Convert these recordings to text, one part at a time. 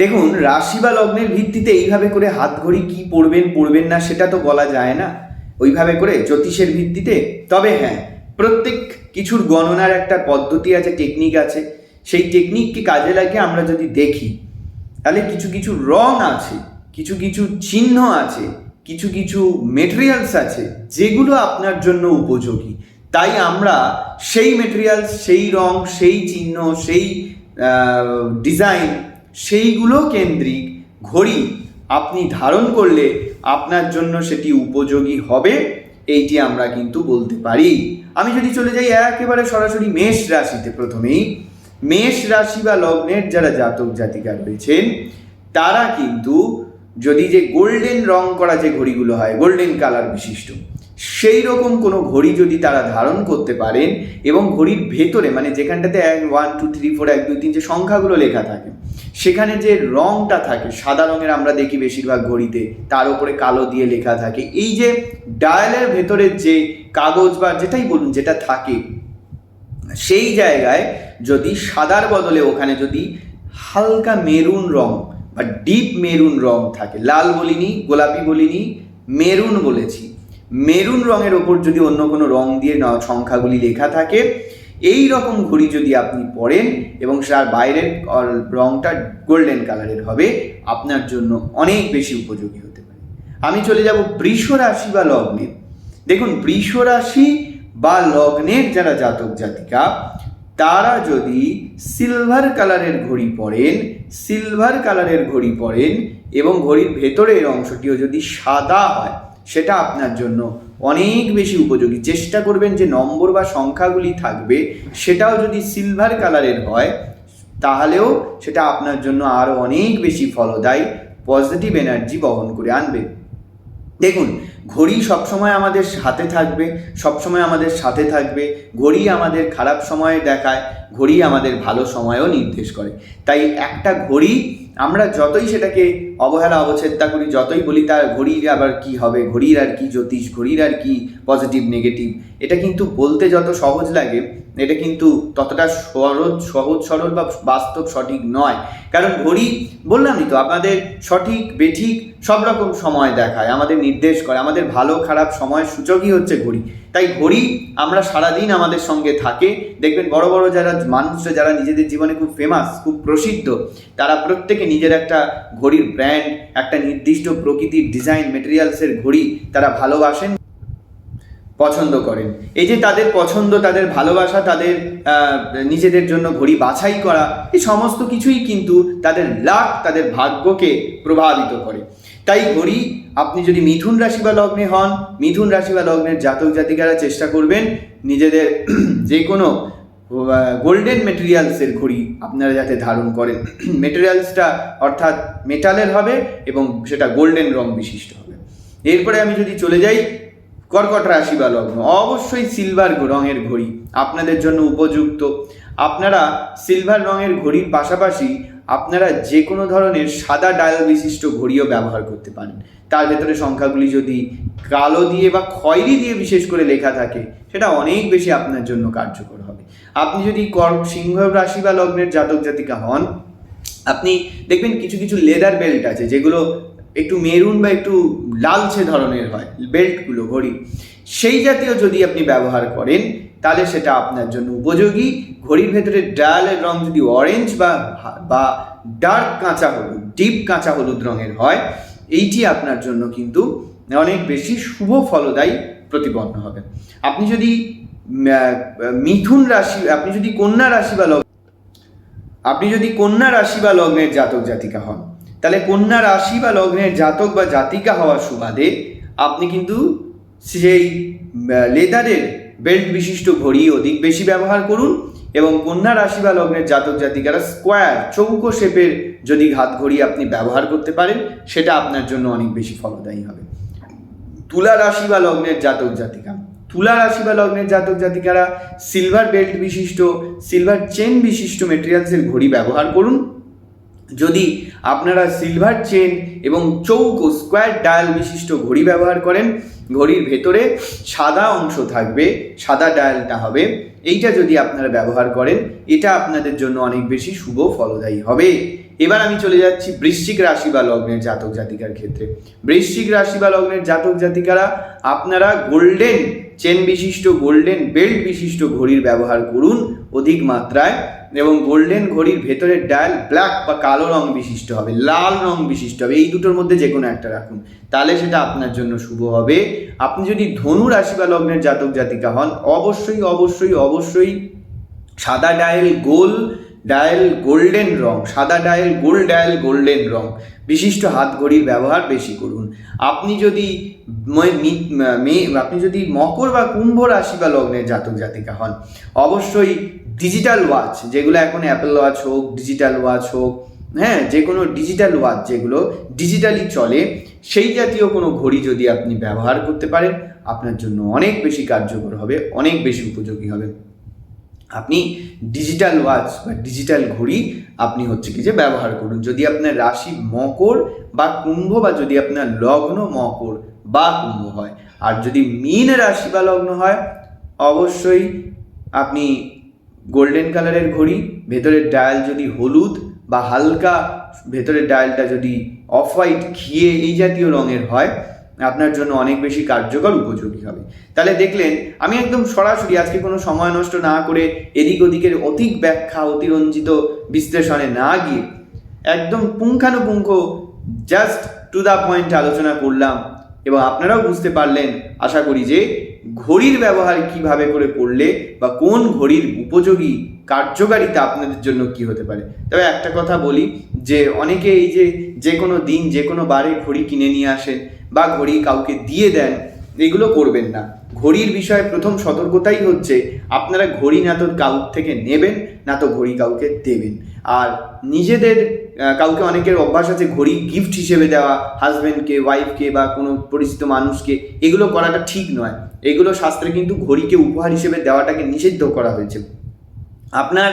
দেখুন, রাশি বা লগ্নের ভিত্তিতে এইভাবে করে হাত ঘড়ি কি পড়বেন পড়বেন না সেটা তো বলা যায় না। ওইভাবে করে জ্যোতিষের ভিত্তিতে। তবে হ্যাঁ প্রত্যেক কিছুর গণনার একটা পদ্ধতি আছে টেকনিক আছে। সেই টেকনিককে কাজে লাগিয়ে আমরা যদি দেখি, তাহলে কিছু কিছু রং আছে, কিছু কিছু চিহ্ন আছে, কিছু কিছু মেটেরিয়ালস আছে, যেগুলো আপনার জন্য উপযোগী। তাই আমরা সেই মেটেরিয়ালস সেই রং, সেই চিহ্ন, সেই ডিজাইন সেইগুলো কেন্দ্রিক ঘড়ি আপনি ধারণ করলে আপনার জন্য সেটি উপযোগী হবে, এইটি আমরা কিন্তু বলতে পারি। আমি যদি চলে যাই একেবারে সরাসরি মেষ রাশিতে প্রথমেই। মেষ রাশি বা লগ্নের যারা জাতক জাতিকা রয়েছেন, তারা কিন্তু যদি যে গোল্ডেন রং করা যে ঘড়িগুলো হয়, গোল্ডেন কালার বিশিষ্ট সেই রকম কোনো ঘড়ি যদি তারা ধারণ করতে পারেন এবং ঘড়ির ভেতরে মানে যেখানটাতে এক ওয়ান টু থ্রি ফোর এক, দুই, তিন, যে সংখ্যাগুলো লেখা থাকে, সেখানে যে রংটা থাকে, সাদা রঙের আমরা দেখি বেশিরভাগ ঘড়িতে, তার উপরে কালো দিয়ে লেখা থাকে। এই যে ডায়ালের ভেতরের যে কাগজ বা যেটাই বলুন, যেটা থাকে, সেই জায়গায় যদি সাদার বদলে ওখানে যদি হালকা মেরুন রং বা ডিপ মেরুন রং থাকে, লাল বলিনি, গোলাপি বলিনি, মেরুন বলেছি মেরুন রঙের ওপর যদি অন্য কোনো রং দিয়ে সংখ্যাগুলি লেখা থাকে, এই রকম ঘড়ি যদি আপনি পরেন এবং তার বাইরের রংটা গোল্ডেন কালারের হবে, আপনার জন্য অনেক বেশি উপযোগী হতে পারে। আমি চলে যাব বৃষ রাশি বা লগ্নে। দেখুন, বৃষ রাশি বা লগ্নের যারা জাতক জাতিকা, তারা যদি সিলভার কালারের ঘড়ি পরেন সিলভার কালারের ঘড়ি পরেন এবং ঘড়ির ভেতরের অংশটিও যদি সাদা হয় সেটা আপনার জন্য অনেক বেশি উপযোগী। চেষ্টা করবেন যে নম্বর বা সংখ্যাগুলি থাকবে, সেটাও যদি সিলভার কালারের হয়, তাহলেও সেটা আপনার জন্য আরও অনেক বেশি ফলদায়ী পজিটিভ এনার্জি বহন করে আনবে। দেখুন, ঘড়ি সবসময় আমাদের হাতে থাকবে, সবসময় আমাদের সাথে থাকবে, ঘড়ি আমাদের খারাপ সময়ে দেখায়, ঘড়ি আমাদের ভালো সময়ও নির্দেশ করে। তাই একটা ঘড়ি আমরা যতই সেটাকে অবহেলা অবচ্ছেদা করি, যতই বলি তার ঘড়ির আবার কি হবে, ঘড়ির আর কি জ্যোতিষ, ঘড়ির আর কি পজিটিভ নেগেটিভ এটা কিন্তু বলতে যত সহজ লাগে, এটা কিন্তু ততটা সহজ সহজ, সরল বা বাস্তব সঠিক নয়। কারণ ঘড়ি বললামই তো, আমাদের সঠিক, বেঠিক সব রকম সময় দেখায়, আমাদের নির্দেশ করে, আমাদের ভালো, খারাপ সময় সূচকই হচ্ছে ঘড়ি। তাই ঘড়ি আমরা সারাদিন আমাদের সঙ্গে থাকে। দেখবেন বড় বড় যারা মানুষরা, যারা নিজেদের জীবনে খুব ফেমাস খুব প্রসিদ্ধ, তারা প্রত্যেকে নিজের একটা ঘড়ির ব্র্যান্ড একটা নির্দিষ্ট প্রকৃতির ডিজাইন মেটেরিয়ালসের ঘড়ি তারা ভালোবাসেন, পছন্দ করেন। এই যে তাদের পছন্দ, তাদের ভালোবাসা, তাদের নিজেদের জন্য ঘড়ি বাছাই করা, এই সমস্ত কিছুই কিন্তু তাদের লাক তাদের ভাগ্যকে প্রভাবিত করে। তাই ঘড়ি আপনি যদি মিথুন রাশি বা লগ্নে হন, মিথুন রাশি বা লগ্নের জাতক জাতিকারা চেষ্টা করবেন নিজেদের যে কোনো গোল্ডেন মেটেরিয়ালসের ঘড়ি আপনারা যাতে ধারণ করেন। মেটেরিয়ালসটা অর্থাৎ মেটালের হবে এবং সেটা গোল্ডেন রং বিশিষ্ট হবে। এরপরে আমি যদি চলে যাই, কর্কট রাশি বা লগ্ন, অবশ্যই সিলভার রঙের ঘড়ি আপনাদের জন্য উপযুক্ত। আপনারা সিলভার রঙের ঘড়ির পাশাপাশি আপনারা যে কোনো ধরনের সাদা ডায়াল বিশিষ্ট ঘড়িও ব্যবহার করতে পারেন। তার ভেতরে সংখ্যাগুলি যদি কালো দিয়ে বা খয়েরি দিয়ে বিশেষ করে লেখা থাকে, সেটা অনেক বেশি আপনার জন্য কার্যকর হবে। আপনি যদি কর, সিংহ রাশি বা লগ্নের জাতক জাতিকা হন, আপনি দেখবেন কিছু কিছু লেদার বেল্ট আছে যেগুলো একটু মেরুন বা একটু লালচে ধরনের হয়, বেল্টগুলো, ঘড়ি। সেই জাতীয় যদি আপনি ব্যবহার করেন, তাহলে সেটা আপনার জন্য উপযোগী। ঘড়ির ভেতরে ডায়ালের রং যদি অরেঞ্জ বা বা ডার্ক কাঁচা হলুদ ডিপ কাঁচা হলুদ রঙের হয়, এইটি আপনার জন্য কিন্তু অনেক বেশি শুভ ফলদায়ী প্রতিপন্ন হবে। আপনি যদি মিথুন রাশি, আপনি যদি কন্যা রাশি বা লগ্ন, আপনি যদি কন্যা রাশি বা লগ্নের জাতক জাতিকা হন তাহলে কন্যা রাশি বা লগ্নের জাতক বা জাতিকা হওয়ার সুবাদে আপনি কিন্তু সেই লেদারের বেল্ট বিশিষ্ট ঘড়ি অধিক বেশি ব্যবহার করুন এবং কন্যা রাশি বা লগ্নের জাতক জাতিকারা স্কোয়ার, চৌকো শেপের যদি ঘাত ঘড়ি আপনি ব্যবহার করতে পারেন, সেটা আপনার জন্য অনেক বেশি ফলদায়ী হবে। তুলা রাশি বা লগ্নের জাতক জাতিকা। তুলা রাশি বা লগ্নের জাতক জাতিকারা সিলভার বেল্ট বিশিষ্ট সিলভার চেন বিশিষ্ট মেটেরিয়ালসের ঘড়ি ব্যবহার করুন। যদি আপনারা সিলভার চেন এবং চৌকো স্কোয়ার ডায়াল বিশিষ্ট ঘড়ি ব্যবহার করেন, ঘড়ির ভেতরে সাদা অংশ থাকবে, সাদা ডায়ালটা হবে। এইটা যদি আপনারা ব্যবহার করেন, এটা আপনাদের জন্য অনেক বেশি শুভ ফলদায়ী হবে। এবার আমি চলে যাচ্ছি বৃশ্চিক রাশি বা লগ্নের জাতক জাতিকার ক্ষেত্রে। বৃশ্চিক রাশি বা লগ্নের জাতক জাতিকারা, আপনারা গোল্ডেন চেন বিশিষ্ট গোল্ডেন বেল্ট বিশিষ্ট ঘড়ির ব্যবহার করুন অধিক মাত্রায়। এবং গোল্ডেন ঘড়ির ভেতরের ডায়াল ব্ল্যাক বা কালো রং বিশিষ্ট হবে, লাল রং বিশিষ্ট হবে, এই দুটোর মধ্যে যে কোনো একটা রাখুন। তাহলে সেটা আপনার জন্য শুভ হবে। আপনি যদি ধনু রাশি বা লগ্নের জাতক জাতিকা হন, অবশ্যই অবশ্যই অবশ্যই সাদা ডায়াল গোল ডায়াল গোল্ডেন রং, সাদা ডায়াল গোল্ড ডায়াল গোল্ডেন রং। বিশিষ্ট হাত ঘড়ির ব্যবহার বেশি করুন। আপনি যদি আপনি যদি মকর বা কুম্ভ রাশি বা লগ্নের জাতক জাতিকা হন, অবশ্যই ডিজিটাল ওয়াচ, যেগুলো এখন অ্যাপেল ওয়াচ হোক, ডিজিটাল ওয়াচ হোক হ্যাঁ যে কোনো ডিজিটাল ওয়াচ যেগুলো ডিজিটালি চলে, সেই জাতীয় কোনো ঘড়ি যদি আপনি ব্যবহার করতে পারেন, আপনার জন্য অনেক বেশি কার্যকর হবে, অনেক বেশি উপযোগী হবে। আপনি ডিজিটাল ওয়াচ বা ডিজিটাল ঘড়ি আপনি হচ্ছে কি যে ব্যবহার করুন। যদি আপনার রাশি মকর বা কুম্ভ বা যদি আপনার লগ্ন মকর বা কুম্ভ হয়, আর যদি মীন রাশি বা লগ্ন হয়, অবশ্যই আপনি গোল্ডেন কালারের ঘড়ি, ভেতরের ডায়াল যদি হলুদ বা হালকা, ভেতরের ডায়ালটা যদি অফ হোয়াইট ঘিয়ে এই জাতীয় রঙের হয় আপনার জন্য অনেক বেশি কার্যকর উপযোগী হবে। তাহলে দেখলেন, আমি একদম সরাসরি আজকে কোনো সময় নষ্ট না করে এদিক ওদিকের অধিক ব্যাখ্যা, অতিরঞ্জিত বিশ্লেষণে না গিয়ে একদম পুঙ্খানুপুঙ্খ জাস্ট টু দ্য পয়েন্ট আলোচনা করলাম এবং আপনারাও বুঝতে পারলেন, আশা করি যে ঘড়ির ব্যবহার কীভাবে করে করলে বা কোন ঘড়ির উপযোগী কার্যকারিতা আপনাদের জন্য কি হতে পারে? তবে একটা কথা বলি যে অনেকে এই যে যে কোনো দিন যে কোনো বারে ঘড়ি কিনে নিয়ে আসেন বা ঘড়ি কাউকে দিয়ে দেন, এগুলো করবেন না। ঘড়ির বিষয়ে প্রথম সতর্কতাই হচ্ছে আপনারা ঘড়ি না তো কাউর থেকে নেবেন, না তো ঘড়ি কাউকে দেবেন। আর নিজেদের কাউকে অনেকের অভ্যাস আছে ঘড়ি গিফট হিসেবে দেওয়া হাজব্যান্ডকে ওয়াইফকে বা কোনো পরিচিত মানুষকে, এগুলো করাটা ঠিক নয়। এগুলো শাস্ত্রে কিন্তু ঘড়িকে উপহার হিসেবে দেওয়াটাকে নিষিদ্ধ করা হয়েছে। আপনার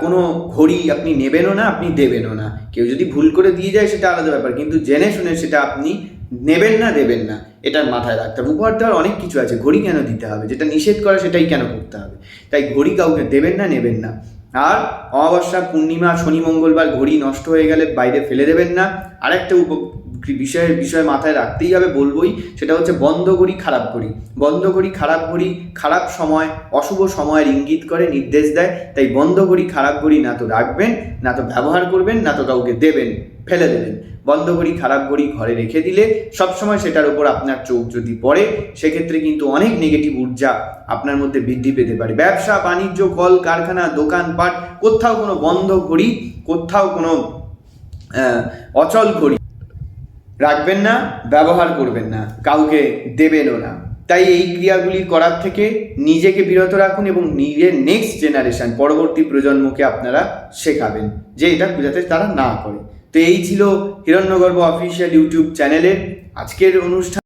কোনো ঘড়ি আপনি নেবেনও না, আপনি দেবেনও না। কেউ যদি ভুল করে দিয়ে যায়, সেটা আলাদা ব্যাপার। কিন্তু জেনে শুনে সেটা আপনি নেবেন না, দেবেন না এটার মাথায় রাখতে হবে। উপহার দেওয়ার অনেক কিছু আছে, ঘড়ি কেন দিতে হবে? যেটা নিষেধ করা, সেটাই কেন করতে হবে? তাই ঘড়ি কাউকে দেবেন না, নেবেন না। আর অমাবস্যা, পূর্ণিমা, শনি, মঙ্গলবার, ঘড়ি নষ্ট হয়ে গেলে বাইরে ফেলে দেবেন না। আরেকটা উপ বিষয়ের বিষয় মাথায় রাখতেই হবে বলবই, সেটা হচ্ছে বন্ধ করি, খারাপ ঘড়ি বন্ধ করি, খারাপ ঘড়ি খারাপ সময়, অশুভ সময়ের ইঙ্গিত করে নির্দেশ দেয়, তাই বন্ধ করি, খারাপ ঘড়ি না তো রাখবেন, না তো ব্যবহার করবেন, না তো কাউকে দেবেন, ফেলে দেবেন। বন্ধ করি, খারাপ ঘড়ি ঘরে রেখে দিলে সবসময় সেটার উপর আপনার চোখ যদি পড়ে, সেক্ষেত্রে কিন্তু অনেক নেগেটিভ ঊর্জা আপনার মধ্যে বৃদ্ধি পেতে পারে। ব্যবসা, বাণিজ্য, কল, কারখানা দোকানপাট কোথাও কোনো বন্ধ করি, কোথাও কোনো অচল ঘড়ি রাখবেন না, ব্যবহার করবেন না, কাউকে দেবেনও না। তাই এই ক্রিয়াগুলি করার থেকে নিজেকে বিরত রাখুন এবং নিজের নেক্সট জেনারেশন পরবর্তী প্রজন্মকে আপনারা শেখাবেন যে এটা বোঝাতে তারা না করে তো এই ছিল হিরণ্যগর্ভ অফিসিয়াল ইউটিউব চ্যানেলের আজকের অনুষ্ঠান।